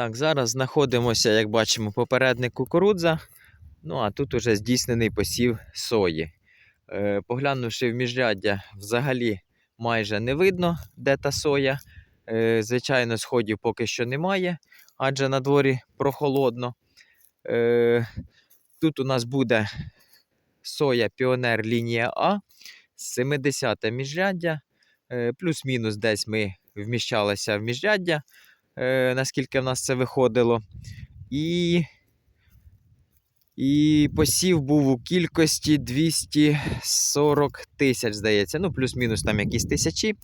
Так, зараз знаходимося, як бачимо, попередник кукурудза. Ну а тут уже здійснений посів сої. Е, поглянувши в міжряддя, взагалі майже не видно, де та соя. Е, звичайно, сходів поки що немає, адже на дворі прохолодно. Е, тут у нас буде соя Піонер лінія А, 70 міжряддя. Е, плюс-мінус десь ми вміщалися в міжряддя, наскільки в нас це виходило. І, і посів був у кількості 240 тисяч, здається. Ну, плюс-мінус там якісь тисячі,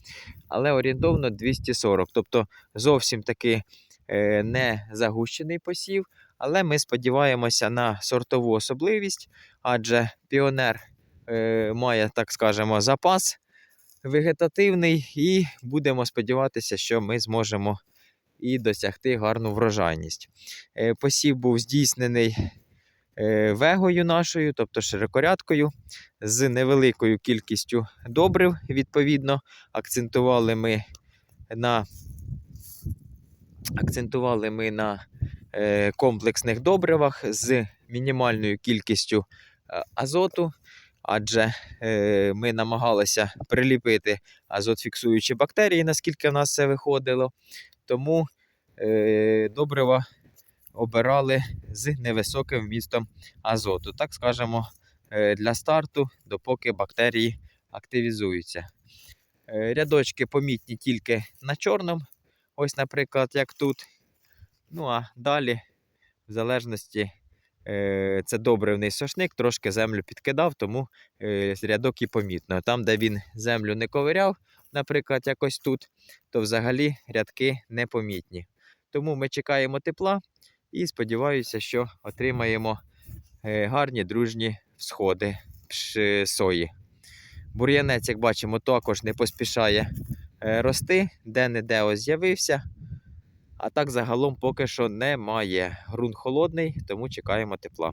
але орієнтовно 240. Тобто зовсім таки е, не загущений посів. Але ми сподіваємося на сортову особливість, адже піонер е, має, так скажемо, запас вегетативний, і будемо сподіватися, що ми зможемо і досягти гарну врожайність. Е, Посів був здійснений е, вегою нашою, тобто широкорядкою, з невеликою кількістю добрив. Відповідно, акцентували ми на, акцентували ми на е, комплексних добривах з мінімальною кількістю азоту, адже е, ми намагалися приліпити азотфіксуючі бактерії, наскільки в нас це виходило. Тому добрива обирали з невисоким вмістом азоту. Так скажемо, е, для старту, допоки бактерії активізуються. Е, рядочки помітні тільки на чорному, ось, наприклад, як тут. Ну а далі, в залежності, е, це добривний сошник, трошки землю підкидав, тому е, рядок і помітно. Там, де він землю не ковиряв, наприклад, якось тут, то взагалі рядки непомітні. Тому ми чекаємо тепла і сподіваюся, що отримаємо е, гарні дружні всходи сої. Бур'янець, як бачимо, також не поспішає е, рости, де-не-де ось з'явився. А так загалом поки що немає. Грунт холодний, тому чекаємо тепла.